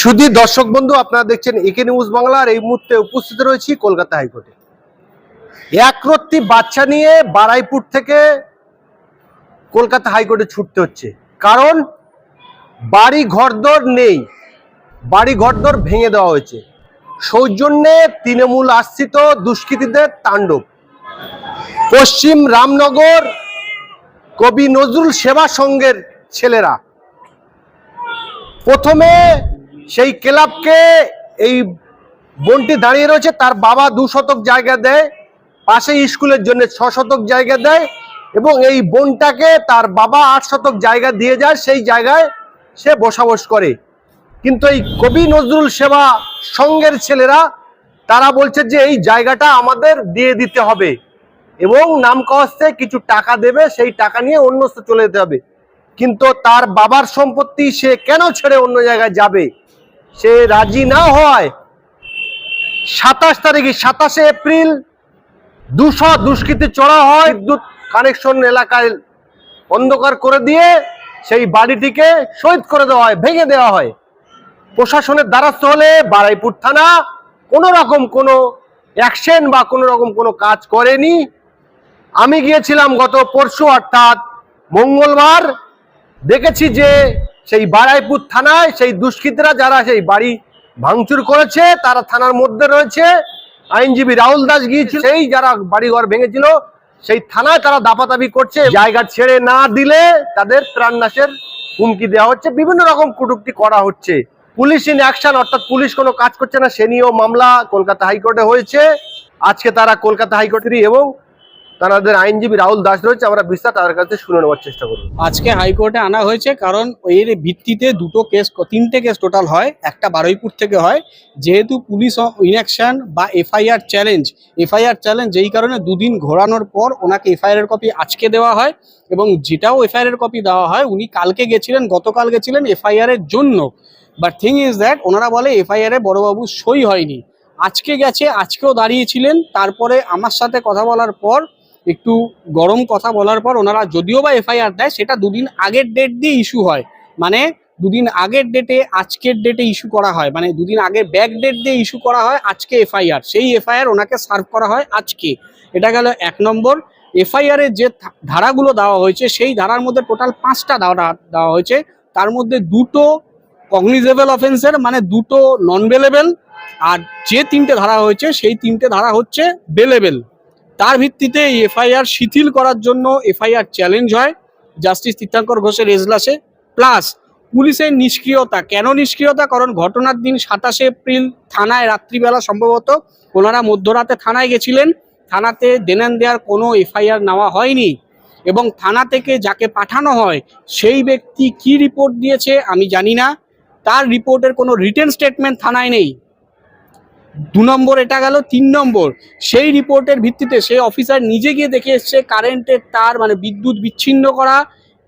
শুধু দর্শক বন্ধু, আপনারা দেখছেন একে নিউজ বাংলার এই মুহূর্তে উপস্থিত রয়েছি কলকাতা হাইকোর্টে। একরত্তি বাচ্চা নিয়ে বারাইপুর থেকে কলকাতা হাইকোর্টে ছুটতে হচ্ছে। কারণ বাড়ি ঘরদর নেই। বাড়ি ঘরদর ভেঙে দেওয়া হয়েছে। সৌজন্যে তৃণমূল আশ্রিত দুষ্কৃতীদের তাণ্ডব। পশ্চিম রামনগর কবি নজরুল সেবা সংঘের ছেলেরা। প্রথমে সেই ক্লাবকে এই বনটি দাঁড়িয়ে রয়েছে, তার বাবা দু শতক জায়গা দেয় পাশে স্কুলের জন্য ছ শতক জায়গা দেয় এবং এই বনটাকে তার বাবা আট শতক জায়গা দিয়ে যায়, সেই জায়গায় সে বসবাস করে। কিন্তু এই কবি নজরুল সেবা সংঘের ছেলেরা, তারা বলছে যে এই জায়গাটা আমাদের দিয়ে দিতে হবে এবং নাম কস্তে কিছু টাকা দেবে, সেই টাকা নিয়ে অন্যত্র চলে যেতে হবে। কিন্তু তার বাবার সম্পত্তি সে কেন ছেড়ে অন্য জায়গায় যাবে? সে রাজি না হয়, সাতাশ তারিখে, সাতাশে এপ্রিল দুশো দুষ্কৃতি চড়া হয় বিদ্যুৎ কানেকশন এলাকায় অন্ধকার করে দিয়ে সেই বাড়িটিকে শহীদ করে দেওয়া হয়, ভেঙে দেওয়া হয়। প্রশাসনের দ্বারস্থ হলে বারাইপুর থানা কোনো রকম কোনো অ্যাকশন বা কোনো রকম কোনো কাজ করেনি। আমি গিয়েছিলাম গত পরশু, অর্থাৎ মঙ্গলবার, দেখেছি যে সেই বারাইপুর থানায় সেই দুষ্কৃতীরা যারা সেই বাড়ি ভাঙচুর করেছে, তারা থানার মধ্যে রয়েছে। আইনজীবী রাহুল দাস গিয়েছিল, সেই যারা বাড়িঘর ভেঙেছিল, সেই থানায় তারা দাপাদাপি করছে। জায়গা ছেড়ে না দিলে তাদের প্রাণনাশের হুমকি দেওয়া হচ্ছে। বিভিন্ন রকম কটূক্তি করা হচ্ছে। পুলিশ ইন অ্যাকশন, অর্থাৎ পুলিশ কোনো কাজ করছে না, সে নিয়েও মামলা কলকাতা হাইকোর্টে হয়েছে। আজকে তারা কলকাতা হাইকোর্টেরই এবং তাদের আইনজীবী রাহুল দাস রয়েছে, আমরা বিস্তার তাদের কাছে শুনে নেওয়ার চেষ্টা করব। আজকে হাইকোর্টে আনা হয়েছে, কারণ এর ভিত্তিতে দুটো কেস, তিনটে কেস টোটাল হয়, একটা বারুইপুর থেকে হয়। যেহেতু পুলিশ ইনঅ্যাকশন বা এফআইআর চ্যালেঞ্জ এফআইআর চ্যালেঞ্জ যেই কারণে দুদিন ঘোরানোর পর ওনাকে এফআইআর এর কপি আজকে দেওয়া হয়, এবং যেটাও এফআইআর এর কপি দেওয়া হয়, উনি কালকে গেছিলেন, গতকাল গেছিলেন এফআইআর এর জন্য। বাট থিং ইজ দ্যাট ওনারা বলে এফআইআর এ বড়বাবু সই হয়নি। আজকে গেছে, আজকেও দাঁড়িয়েছিলেন, তারপরে আমার সাথে কথা বলার পর একটু গরম কথা বলার পর ওনারা যদিও বা এফআইআর দেয়, সেটা দুদিন আগের ডেট দিয়ে ইস্যু হয়। মানে দুদিন আগের ডেটে আজকের ডেটে ইস্যু করা হয়। মানে দুদিন আগে ব্যাক ডেট দিয়ে ইস্যু করা হয়, আজকে এফআইআর। সেই এফআইআর ওনাকে সার্ভ করা হয় আজকে। এটা গেল এক নম্বর। এফআইআর এর যে ধারাগুলো দেওয়া হয়েছে, সেই ধারার মধ্যে টোটাল পাঁচটা ধারা দেওয়া হয়েছে। তার মধ্যে দুটো কগনিজেবল অফেন্সের মানে দুটো নন বেলেবেল আর যে তিনটে ধারা হয়েছে, সেই তিনটে ধারা হচ্ছে বেলেবেল তার ভিত্তিতে এফআইআর শিথিল করার জন্য এফআইআর চ্যালেঞ্জ হয়। জাস্টিস তীর্থাঙ্কর ঘোষের এজলাসে। প্লাস পুলিশের নিষ্ক্রিয়তা। কেন নিষ্ক্রিয়তা কারণ ঘটনার দিন সাতাশে এপ্রিল থানায় রাত্রিবেলা সম্ভবত ওনারা মধ্যরাতে থানায় গেছিলেন। থানাতে দেনান দেওয়ার কোনো এফআইআর নেওয়া হয়নি। এবং থানা থেকে যাকে পাঠানো হয়, সেই ব্যক্তি কি রিপোর্ট দিয়েছে আমি জানি না। তার রিপোর্টের কোনো রিটেন স্টেটমেন্ট থানায় নেই। দু নম্বর এটা গেল, তিন নম্বর। সেই রিপোর্টের ভিত্তিতে সেই অফিসার নিজে গিয়ে দেখে এসছে, কারেন্টের তার মানে বিদ্যুৎ বিচ্ছিন্ন করা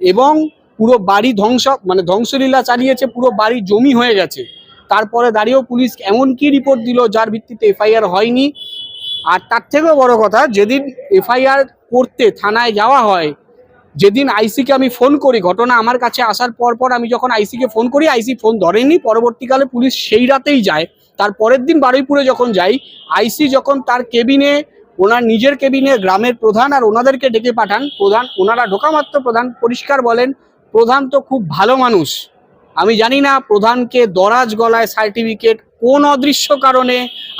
এবং পুরো বাড়ি ধ্বংস মানে ধ্বংসলীলা চালিয়েছে, পুরো বাড়ি জমি হয়ে গেছে। তারপরে দাঁড়িয়েও পুলিশ এমন কি রিপোর্ট দিল যার ভিত্তিতে এফআইআর হয়নি। আর তার থেকেও বড় কথা, যেদিন এফআইআর করতে থানায় যাওয়া হয়, যেদিন আইসিকে আমি ফোন করি, ঘটনা আমার কাছে আসার পর পর আমি যখন আইসিকে ফোন করি, আইসি ফোন ধরেনি, পরবর্তীকালে পুলিশ সেই রাতেই যায়। তার পরের দিন বারুইপুরে যখন যাই আইসি যখন তার কেবিনে, ওনার নিজের কেবিনে গ্রামের প্রধান আর ওনাদেরকে ডেকে পাঠান, প্রধান, ওনারা ঢোকা মাত্র প্রধান, পরিষ্কার বলেন, প্রধান তো খুব ভালো মানুষ। আমি জানি না প্রধানকে দরাজ গলায় সার্টিফিকেট কোন অদৃশ্য কারণে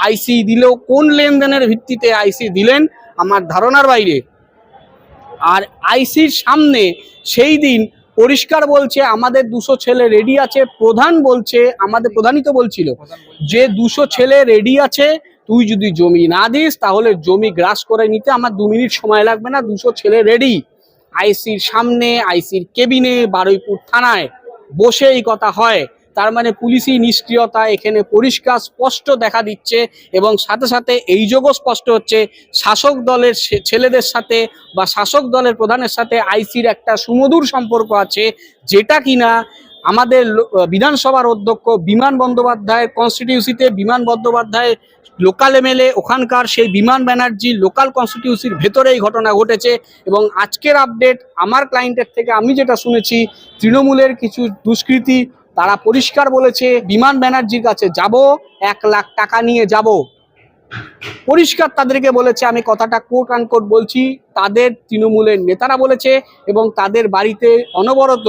আইসি দিলেও, কোন লেনদেনের ভিত্তিতে আইসি দিলেন, আমার ধারণার বাইরে। আর আইসির সামনে সেই দিন পরিষ্কার বলছে, আমাদের দুশো ছেলে রেডি আছে। প্রধান বলছে, আমাদের প্রধানই তো বলছিল যে দুশো ছেলে রেডি আছে, তুই যদি জমি না দিস, তাহলে জমি গ্রাস করে নিতে আমার দু মিনিট সময় লাগবে না, দুশো ছেলে রেডি আইসির সামনে, আইসির কেবিনে বারুইপুর থানায় বসে এই কথা হয়। তার মানে পুলিশি নিষ্ক্রিয়তা এখানে পরিষ্কার, স্পষ্ট দেখা দিচ্ছে এবং সাথে সাথে এই যোগও স্পষ্ট হচ্ছে শাসক দলের ছেলেদের সাথে বা শাসক দলের প্রধানের সাথে আইসির একটা সুমধুর সম্পর্ক আছে, যেটা কিনা আমাদের বিধানসভার অধ্যক্ষ বিমান বন্দ্যোপাধ্যায় কনস্টিটিউসিতে বিমান বন্দ্যোপাধ্যায় লোকাল এমএলএ ওখানকার সেই বিমান ব্যানার্জি লোকাল কনস্টিটিউসির ভেতরে এই ঘটনা ঘটেছে এবং আজকের আপডেট আমার ক্লায়েন্টের থেকে আমি যেটা শুনেছি, তৃণমূলের কিছু দুষ্কৃতী তারা পরিষ্কার বলেছে, বিমান ব্যানার্জির কাছে যাব, এক লাখ টাকা নিয়ে যাব। পরিষ্কার তাদেরকে বলেছে, আমি কথাটা কোট আনকোট বলছি, তাদের তৃণমূলের নেতারা বলেছে এবং তাদের বাড়িতে অনবরত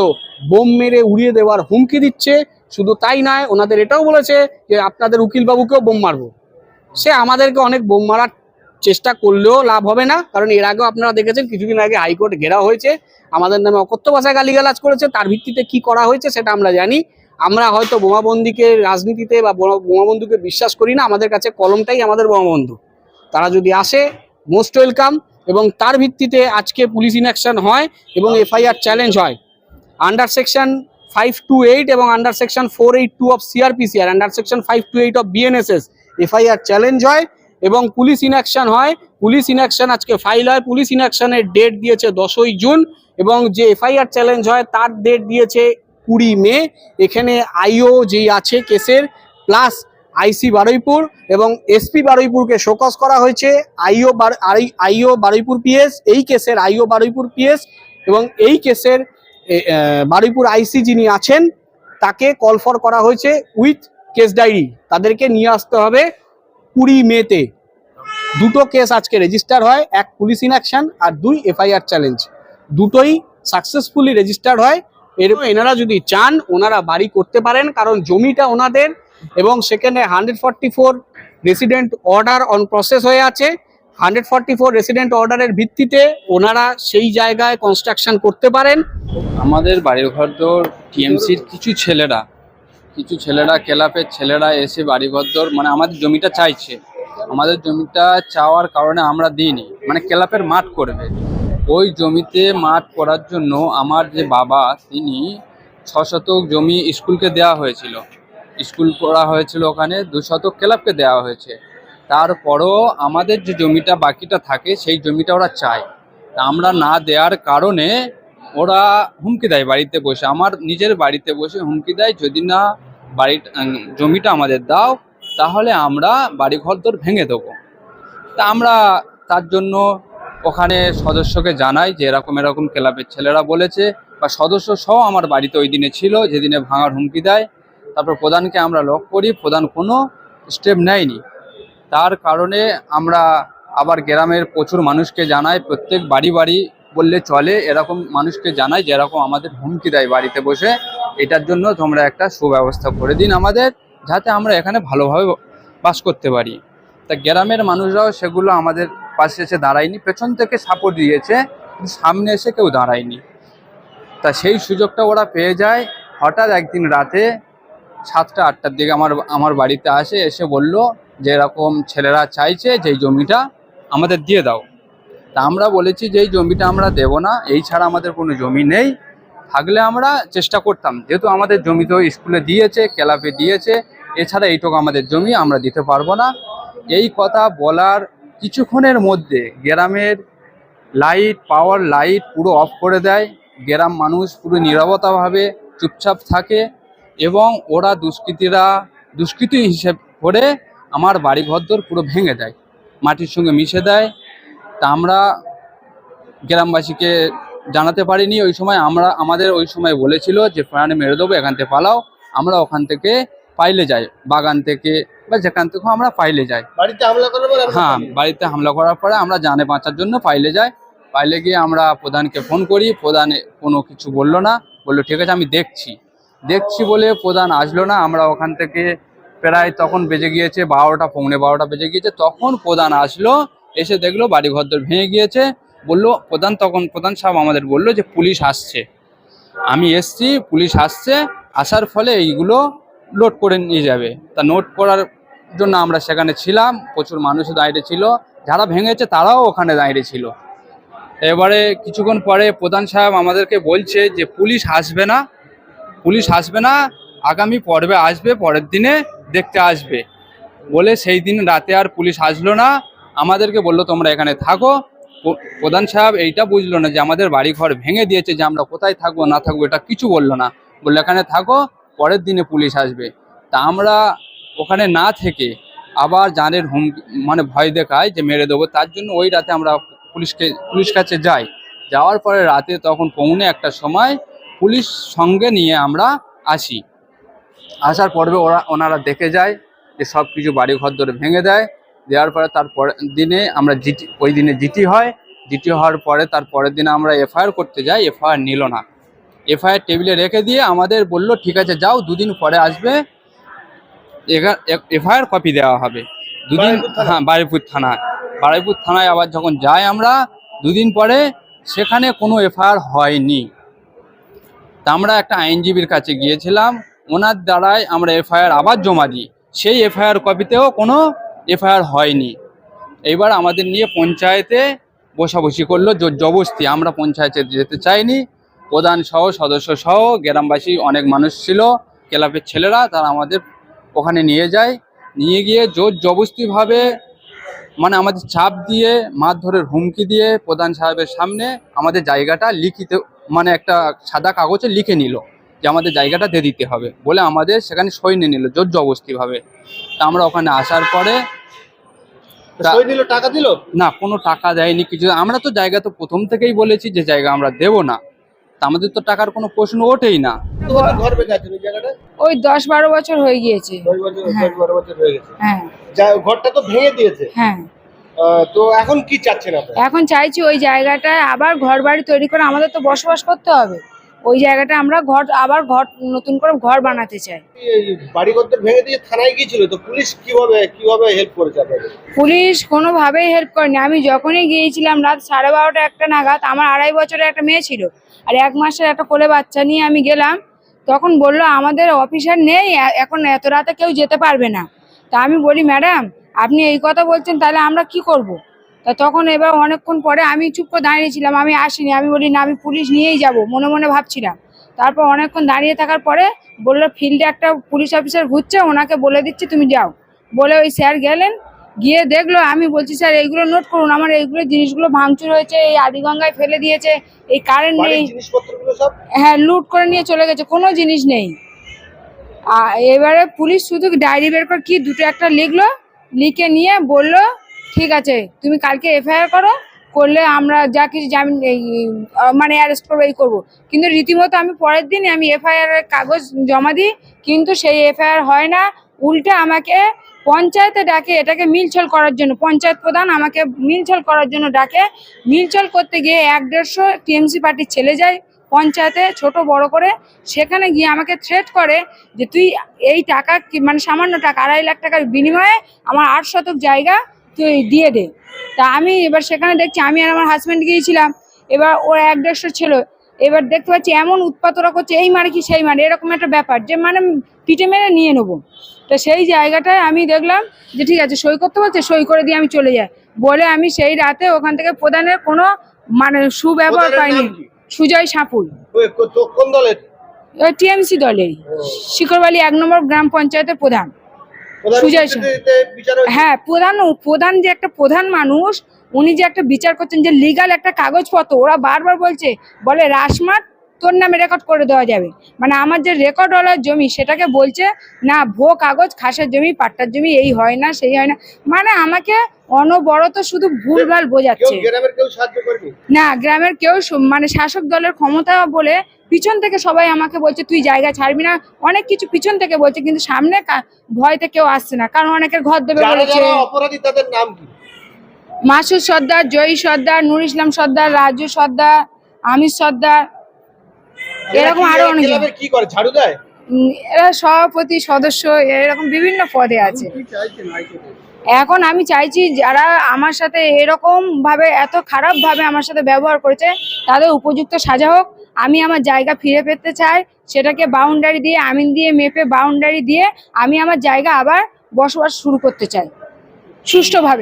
বোম মেরে উড়িয়ে দেওয়ার হুমকি দিচ্ছে। শুধু তাই নয়, ওনাদের এটাও বলেছে যে, আপনাদের উকিলবাবুকেও বোম মারবো। সে আমাদেরকে অনেক বোম মারার চেষ্টা করলেও লাভ হবে না। কারণ এর আগেও আপনারা দেখেছেন, কিছুদিন আগে হাইকোর্ট ঘেরা হয়েছে। আমাদের নামে অকথ্য ভাষায় গালিগালাজ করেছে। তার ভিত্তিতে কি করা হয়েছে সেটা আমরা জানি। আমরা হয়তো বোমাবন্দিকে রাজনীতিতে বা বোমা- বোমাবন্ধুকে বিশ্বাস করি না। আমাদের কাছে কলমটাই আমাদের বোমাবন্ধু। তারা যদি আসে, মোস্ট ওয়েলকাম। এবং তার ভিত্তিতে আজকে পুলিশ ইনঅ্যাকশন হয় এবং এফআইআর চ্যালেঞ্জ হয়। Under section five two eight এবং under section four eight two of CrPC R under section five two eight of BNSS FIR challenge হয়। এবং পুলিশ ইনঅ্যাকশন হয়। পুলিশ ইনঅ্যাকশন আজকে ফাইল হয়। Police ইনঅ্যাকশনের ডেট দিয়েছে দশই জুন এবং যে এফআইআর চ্যালেঞ্জ হয় তার ডেট দিয়েছে কুড়ি মে। এখানে আইও যেই আছে কেসের প্লাস আইসি বারুইপুর এবং এসপি বারুইপুরকে শোকস করা হয়েছে। আইও আইও বারুইপুর পিএস এই কেসের আইও বারুইপুর পিএস এবং এই কেসের বারুইপুর আইসি যিনি আছেন, তাকে কল ফর করা হয়েছে উইথ কেস ডায়েরি তাদেরকে নিয়ে আসতে হবে। কুড়ি মেতে। দুটো কেস আজকে রেজিস্টার হয়, এক পুলিশ ইনঅ্যাকশন আর দুই এফআইআর চ্যালেঞ্জ দুটোই সাকসেসফুলি রেজিস্টার হয়। এর এনারা যদি চান, ওনারা বাড়ি করতে পারেন, কারণ জমিটা ওনাদের এবং সেখানে hundred forty four resident order on process হয়ে আছে। হান্ড্রেড ফর্টি ফোর রেসিডেন্ট অর্ডারের ভিত্তিতে ওনারা সেই জায়গায় কনস্ট্রাকশন করতে পারেন। আমাদের বাড়ির ঘর দর টিএমসির কিছু ছেলেরা। কিছু ছেলেরা, ক্লাবের ছেলেরা এসে বাড়ি ঘর দর মানে আমাদের জমিটা চাইছে। আমাদের জমিটা চাওয়ার কারণে আমরা দিইনি। মানে ক্লাবের মাঠ করবে। ওই জমিতে মাঠ করার জন্য আমার যে বাবা, তিনি ছ শতক জমি স্কুলকে দেওয়া হয়েছিল। স্কুল করা হয়েছিল ওখানে দু শতক ক্লাবকে দেওয়া হয়েছে। তারপরও আমাদের যে জমিটা বাকিটা থাকে, সেই জমিটা ওরা চায়। তা আমরা না দেওয়ার কারণে ওরা হুমকি দেয় বাড়িতে বসে। আমার নিজের বাড়িতে বসে হুমকি দেয় যদি না উম, জমিটা আমাদের দাও তাহলে আমরা বাড়ি ঘর দর ভেঙে দেবো। তা আমরা তার জন্য ওখানে সদস্যকে জানাই যে এরকম এরকম ক্লাবের ছেলেরা বলেছে বা সদস্য সহ আমার বাড়িতে ওই দিনে ছিল যেদিনে ভাঙার হুমকি দেয়। তারপর প্রধানকে আমরা লক করি প্রধান কোনো স্টেপ নেয়নি। তার কারণে আমরা আবার গ্রামের প্রচুর মানুষকে জানাই প্রত্যেক বাড়ি বাড়ি বললে চলে, এরকম মানুষকে জানাই যে এরকম আমাদের হুমকি দেয় বাড়িতে বসে। এটার জন্য তোমরা একটা সুব্যবস্থা করে দিন আমাদের, যাতে আমরা এখানে ভালোভাবে বাস করতে পারি। তা গ্রামের মানুষরাও সেগুলো আমাদের পাশে এসে দাঁড়ায়নি, পেছন থেকে সাপোর্ট দিয়েছে সামনে এসে কেউ দাঁড়ায়নি। তা সেই সুযোগটা ওরা পেয়ে যায়, হঠাৎ একদিন রাতে সাতটা, আটটার দিকে আমার আমার বাড়িতে আসে, এসে বলল যে এরকম ছেলেরা চাইছে যে জমিটা আমাদের দিয়ে দাও। তা আমরা বলেছি যে এই জমিটা আমরা দেব না, এই ছাড়া আমাদের কোনো জমি নেই। থাকলে আমরা চেষ্টা করতাম, যেহেতু আমাদের জমি তো স্কুলে দিয়েছে, ক্লাবে দিয়েছে, এছাড়া এইটুকু আমাদের জমি আমরা দিতে পারব না। এই কথা বলার কিছুক্ষণের মধ্যে গ্রামের লাইট, পাওয়ার লাইট পুরো অফ করে দেয়। গ্রাম মানুষ পুরো নীরবতাভাবে চুপচাপ থাকে এবং ওরা দুষ্কৃতীরা, দুষ্কৃতী হিসেব করে আমার বাড়ি ঘরদোর পুরো ভেঙে দেয়, মাটির সঙ্গে মিশে দেয়। তা আমরা গ্রামবাসীকে জানাতে পারিনি। ওই সময় আমরা আমাদের ওই সময় বলেছিল যে প্রাণে মেরে দেবো এখান থেকে পালাও। আমরা ওখান থেকে পাইলে যাই। বাগান থেকে বা যেখান থেকে আমরা পাইলে যাই। বাড়িতে হামলা করার পর হ্যাঁ বাড়িতে হামলা করার পরে আমরা জানে বাঁচার জন্য পাইলে যাই। পাইলে গিয়ে আমরা প্রধানকে ফোন করি। প্রধান কোনো কিছু বলল না। বলল ঠিক আছে আমি দেখছি। দেখছি বলে প্রধান আসলো না। আমরা ওখান থেকে প্রায় তখন বেজে গিয়েছে বারোটা পৌনে বারোটা বেজে গিয়েছে। তখন প্রধান আসলো। এসে দেখল বাড়ি ঘরদর ভেঙে গিয়েছে। বলল, প্রধান তখন, প্রধান সাহেব আমাদের বলল যে পুলিশ আসছে। আমি এসছি, পুলিশ আসছে, আসার ফলে এইগুলো লোড করে নিয়ে যাবে। তা নোট করার জন্য আমরা সেখানে ছিলাম, প্রচুর মানুষ দাঁড়িয়ে ছিল। যারা ভেঙেছে তারাও ওখানে দাঁড়িয়ে ছিল। এবারে কিছুক্ষণ পরে প্রধান সাহেব আমাদেরকে বলছে যে, পুলিশ আসবে না, পুলিশ আসবে না, আগামী পর্বে আসবে, পরের দিনে দেখতে আসবে। বলে সেই দিন রাতে আর পুলিশ আসলো না। আমাদেরকে বলল, তোমরা এখানে থাকো। প্রধান সাহেব এইটা বুঝলো না যে আমাদের বাড়ি ঘর ভেঙে দিয়েছে যে আমরা কোথায় থাকব, না থাকব, এটা কিছু বলল না। বলল, এখানে থাকো, পরের দিনে পুলিশ আসবে। তা আমরা ওখানে না থেকে আবার জানের হুমকি মানে ভয় দেখায় যে মেরে দেবো। তার জন্য ওই রাতে আমরা পুলিশকে, পুলিশ কাছে যাই। যাওয়ার পরে রাতে তখন পৌনে একটা সময় পুলিশ সঙ্গে নিয়ে আমরা আসি। আসার পর্বে ওরা, ওনারা দেখে যায় যে সব কিছু বাড়ি ঘর ধরে ভেঙে দেয়। দেওয়ার পরে তার পরের দিনে আমরা জিটি ওই দিনে জিটি হয়। জিটি হওয়ার পরে তার পরের দিনে আমরা এফআইআর করতে যাই এফআইআর নিল না। এফআইআর টেবিলে রেখে দিয়ে আমাদের বলল ঠিক আছে যাও দুদিন পরে আসবে। এফআইআর কপি দেওয়া হবে। দুদিন হ্যাঁ বারুইপুর থানায়। বারুইপুর থানায় আবার যখন যাই আমরা দুদিন পরে সেখানে কোনো এফআইআর হয়নি। তা আমরা একটা আইনজীবীর কাছে গিয়েছিলাম। ওনার দ্বারাই আমরা এফআইআর আবার জমা দিই। সেই এফআইআর কপিতেও কোনো এফআইআর হয়নি। এইবার আমাদের নিয়ে পঞ্চায়েতে বসাবসি করল জোর জবস্তি। আমরা পঞ্চায়েতে যেতে চাইনি। প্রধান সহ, সদস্য সহ, গ্রামবাসী অনেক মানুষ ছিল, ক্লাবের ছেলেরা, তারা আমাদের ওখানে নিয়ে যায়। নিয়ে গিয়ে জোর জবস্তিভাবে মানে আমাদের চাপ দিয়ে, মারধরের হুমকি দিয়ে প্রধান সাহেবের সামনে আমাদের জায়গাটা লিখিতে মানে একটা সাদা কাগজে লিখে নিল যে আমাদের জায়গাটা দিয়ে দিতে হবে বলে আমাদের সেখানে সই নিয়ে নিল জোর জবস্তিভাবে। তা আমরা ওখানে আসার পরে টাকা দিল? না কোনো টাকা দেয়নি কিছু আমরা তো জায়গা তো প্রথম থেকেই বলেছি যে জায়গা আমরা দেব না। তা আমাদের তো টাকার কোনো প্রশ্ন ওঠেই না। ওই দশ বারো বছর হয়ে গিয়েছে। হ্যাঁ। হয়ে হ্যাঁ। ঘরটা তো ভেঙে দিয়েছে। হ্যাঁ। তো এখন কি চাচ্ছেন এখন চাইছি ওই জায়গাটায় আবার ঘর বাড়ি তৈরি করে আমাদের তো বসবাস করতে হবে। ওই জায়গাটা আমরা ঘর আবার ঘর নতুন করে ঘর বানাতে চাই। এই বাড়িঘর ভেঙে দিয়ে থানায় গিয়েছিল তো পুলিশ কীভাবে কীভাবে হেল্প করেছে আপনাদের? পুলিশ কোনোভাবেই হেল্প করেনি। আমি যখনই গিয়েছিলাম রাত সাড়ে বারোটা একটা নাগাদ আমার আড়াই বছরের একটা মেয়ে ছিল। আর এক মাসের একটা কোলে বাচ্চা নিয়ে আমি গেলাম তখন বলল আমাদের অফিসার নেই এখন এত রাতে কেউ যেতে পারবে না। তা আমি বলি ম্যাডাম আপনি এই কথা বলছেন তাহলে আমরা কি করব। তা তখন এবার অনেকক্ষণ পরে আমি চুপ করে দাঁড়িয়েছিলাম আমি আসিনি। আমি বলি না আমি পুলিশ নিয়েই যাব। মনে মনে ভাবছিলাম। তারপর অনেকক্ষণ দাঁড়িয়ে থাকার পরে বলল ফিল্ডে একটা পুলিশ অফিসার ঘুরছে ওনাকে বলে দিচ্ছি তুমি যাও। বলে ওই স্যার গেলেন গিয়ে দেখল আমি বলছি স্যার এইগুলো নোট করুন আমার এইগুলো জিনিসগুলো ভাঙচুর হয়েছে এই আদিগঙ্গায় ফেলে দিয়েছে এই কারেন্ট নেই। হ্যাঁ লুট করে নিয়ে চলে গেছে কোনো জিনিস নেই। আর এবারে পুলিশ শুধু ডায়েরি বের করে কি দুটো একটা লিখলো লিখে নিয়ে বলল ঠিক আছে, তুমি কালকে এফআইআর করো, করলে আমরা যা কিছু জামিন মানে অ্যারেস্ট করব, এই করব। কিন্তু রীতিমতো আমি পরের দিন আমি এফআইআর কাগজ জমা দিই, কিন্তু সেই এফআইআর হয় না। উল্টে আমাকে পঞ্চায়েতে ডাকে, এটাকে মিলছল করার জন্য, পঞ্চায়েত প্রধান আমাকে মিলছল করার জন্য ডাকে। মিলছল করতে গিয়ে এক দেড়শো টিএমসি পার্টির ছেলে যায় পঞ্চায়েতে, ছোট বড় করে। সেখানে গিয়ে আমাকে থ্রেট করে যে, তুই এই টাকা মানে সামান্য টাকা, আড়াই লাখ টাকার বিনিময়ে আমার আট শতক জায়গা তুই দিয়ে দে। তা আমি এবার সেখানে দেখছি আমি আর আমার হাজব্যান্ড গিয়েছিলাম। এবার ওর এক দেড়শো ছিল। এবার দেখতে পাচ্ছি এমন উৎপাত ওরা করছে এই মারে কি সেই মারে এরকম একটা ব্যাপার। যে মানে পিঠে মেরে নিয়ে নেব। তো সেই জায়গাটায় আমি দেখলাম যে ঠিক আছে সই করতে বলছে সই করে দিয়ে আমি চলে যাই। বলে আমি সেই রাতে ওখান থেকে প্রধানের কোনো মানে সুব্যবহার পাইনি। সুজয় তো কোন দলের? টিএমসি শিকরবালি এক নম্বর গ্রাম পঞ্চায়েতের প্রধান। সুজয়? হ্যাঁ প্রধান প্রধান যে একটা প্রধান মানুষ উনি যে একটা বিচার করছেন যে লিগাল একটা কাগজপত্র ওরা বারবার বলছে বলে রাসমাট তোর নামে রেকর্ড করে দেওয়া যাবে। মানে আমার যে রেকর্ড ওয়ালা জমি সেটাকে বলছে না ভো কাগজ খাসের জমি পাট্টার জমি এই হয় না সেই হয় না। মানে আমাকে অনবরত শুধু ভুলভাল বোঝাচ্ছে। না গ্রামের কেউ মানে শাসক দলের ক্ষমতা বলে পিছন থেকে সবাই আমাকে বলছে তুই জায়গা ছাড়বি না। অনেক কিছু পিছন থেকে বলছে কিন্তু সামনে কা- ভয়তে কেউ আসছে না। কারণ অনেকের ঘর দেবে বলেছে। অপরাধী তাদের নাম কি? মাসুদ সর্দার জয়ী সর্দার নুর ইসলাম সর্দার রাজু সর্দার আমির সর্দার এরকম আরও অনেকে। ক্লাবের কি করে ঝাড়ু দেয়? এরা সভাপতি সদস্য এরকম বিভিন্ন পদে আছে। এখন আমি চাইছি যারা আমার সাথে এরকম ভাবে এত খারাপ ভাবে আমার সাথে ব্যবহার করেছে তাদের উপযুক্ত সাজা হোক। আমি আমার জায়গা ফিরে পেতে চাই, সেটাকে বাউন্ডারি দিয়ে, আমিন দিয়ে মেপে বাউন্ডারি দিয়ে আমি আমার জায়গা আবার বসবাস শুরু করতে চাই। সুষ্ঠুভাবে।